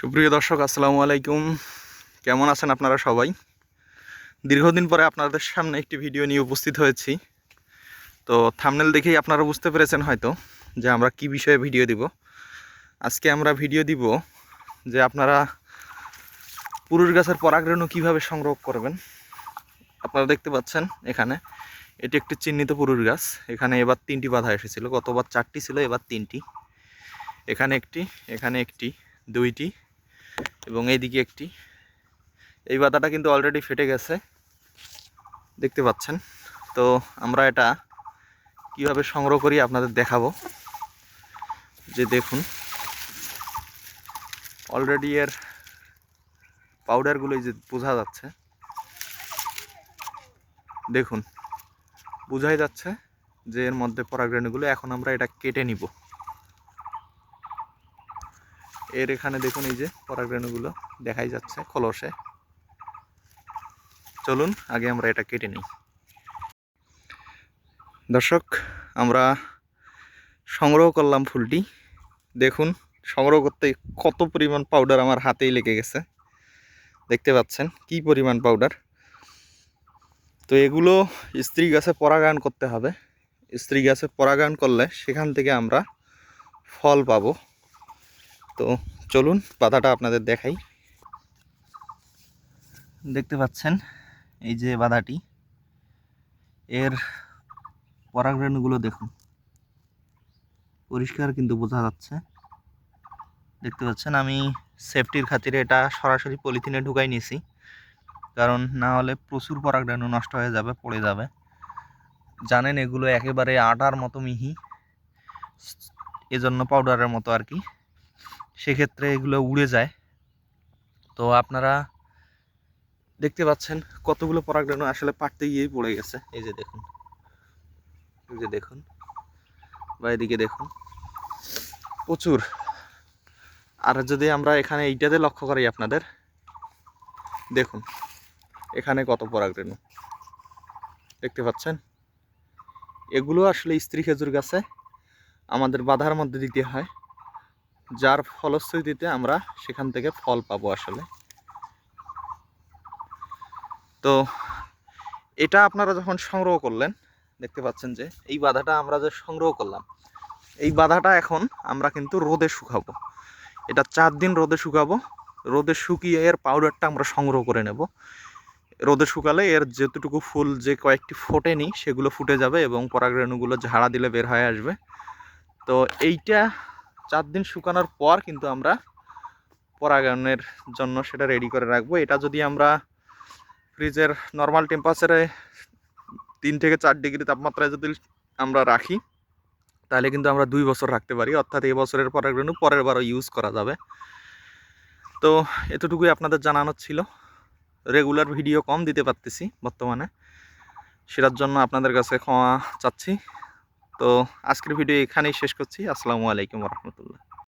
সুপ্রিয় দর্শক, আসসালামু আলাইকুম। কেমন আছেন আপনারা সবাই? দীর্ঘদিন পরে আপনাদের সামনে একটি ভিডিও নিয়ে উপস্থিত হয়েছি। তো থামনেল দেখেই আপনারা বুঝতে পেরেছেন হয়তো যে আমরা কি বিষয়ে ভিডিও দিব। আজকে আমরা ভিডিও দিব যে আপনারা পুরুষ গাছের পরাগরেণু কীভাবে সংগ্রহ করবেন। আপনারা দেখতে পাচ্ছেন এখানে, এটি একটি চিহ্নিত পুরুষ গাছ। এখানে এবার তিনটি বাধা এসেছিল, গতবার চারটি ছিল, এবার তিনটি। এখানে একটি এখানে একটি, দুইটি এবং এইদিকে একটি। এই বাদাটা কিন্তু অলরেডি ফেটে গেছে। দেখতে পাচ্ছেন? তো আমরা এটা কীভাবে সংগ্রহ করি আপনাদের দেখাবো। যে দেখুন অলরেডি এর পাউডারগুলো যে বোঝা যাচ্ছে। দেখুন, বোঝাই যাচ্ছে যে এর মধ্যে পরাগরেণুগুলো এখন আমরা এটা কেটে নিব। এর এখানে দেখুন এই যে পরাগরেণুগুলো দেখাই যাচ্ছে, কলসে। চলুন, আগে আমরা এটা কেটে নিই। দর্শক, আমরা সংগ্রহ করলাম ফুলটি। দেখুন, সংগ্রহ করতে কত পরিমাণ পাউডার আমার হাতেই লেগে গেছে। দেখতে পাচ্ছেন, কি পরিমাণ পাউডার তো এগুলো স্ত্রী গাছে পরাগায়ন করতে হবে। স্ত্রী গাছে পরাগায়ন করলে সেখান থেকে আমরা ফল পাবো। তো চলুন পাতাটা আপনাদের দেখাই। দেখতে পাচ্ছেন এই যে বাধাটি। এর পরাগরেণুগুলো দেখুন। পরিষ্কার কিন্তু বোঝা যাচ্ছে। দেখতে পাচ্ছেন আমি সেফটির খাতিরে এটা সরাসরি পলিথিনে ঢুকাই নিয়েছি। কারণ না হলে প্রচুর পরাগরেণু নষ্ট হয়ে যাবে, পড়ে যাবে। জানেন এগুলো একেবারে আটার মতো মিহি। এজন্য পাউডারের মতো আর কি। সেক্ষেত্রে এগুলো উড়ে যায়। তো আপনারা দেখতে পাচ্ছেন কতগুলো পরাগরেণু আসলে পাটতে গিয়েই পড়ে গেছে। এই যে দেখুন। এই যে দেখুন। বা এদিকে দেখুন। প্রচুর। আর যদি আমরা এখানে এইটাতে লক্ষ্য করি আপনাদের, দেখুন, এখানে কত পরাগরেণু দেখতে পাচ্ছেন? এগুলো আসলে স্ত্রী খেজুর গাছে আমাদের বাধার মধ্যে দিতে হয়। যার ফলশ্রুতিতে আমরা সেখান থেকে ফল পাবো আসলে। তো এটা আপনারা যখন সংগ্রহ করলেন, দেখতে পাচ্ছেন যে এই বাধাটা আমরা যে সংগ্রহ করলাম, এই বাধাটা এখন আমরা কিন্তু রোদে শুকাবো। এটা চার দিন রোদে শুকাবো, রোদে শুকিয়ে এর পাউডারটা আমরা সংগ্রহ করে নেব। রোদে শুকালে এর যেতটুকু ফুল যে কয়েকটি ফোটেনি, সেগুলো ফুটে যাবে এবং পরাগরেণুগুলো ঝাড়া দিলে বের হয়ে আসবে। তো এইটা চার দিন শুকানোর পর কিন্তু আমরা পরাগায়নের জন্য সেটা রেডি করে রাখব। এটা যদি আমরা ফ্রিজের নর্মাল টেম্পারেচারে তিন থেকে চার ডিগ্রি তাপমাত্রায় যদি আমরা রাখি, তাহলে কিন্তু আমরা দুই বছর রাখতে পারি। অর্থাৎ এই বছরের পরাগরেণু পরের বারও ইউজ করা যাবে। তো এতটুকুই আপনাদের জানানোর ছিল। রেগুলার ভিডিও কম দিতে পারতেছি বর্তমানে। সেটার জন্য আপনাদের কাছে ক্ষমা চাচ্ছি। তো আজকের ভিডিও এখানেই শেষ করছি। আসসালামু আলাইকুম রহমতুল্লাহ।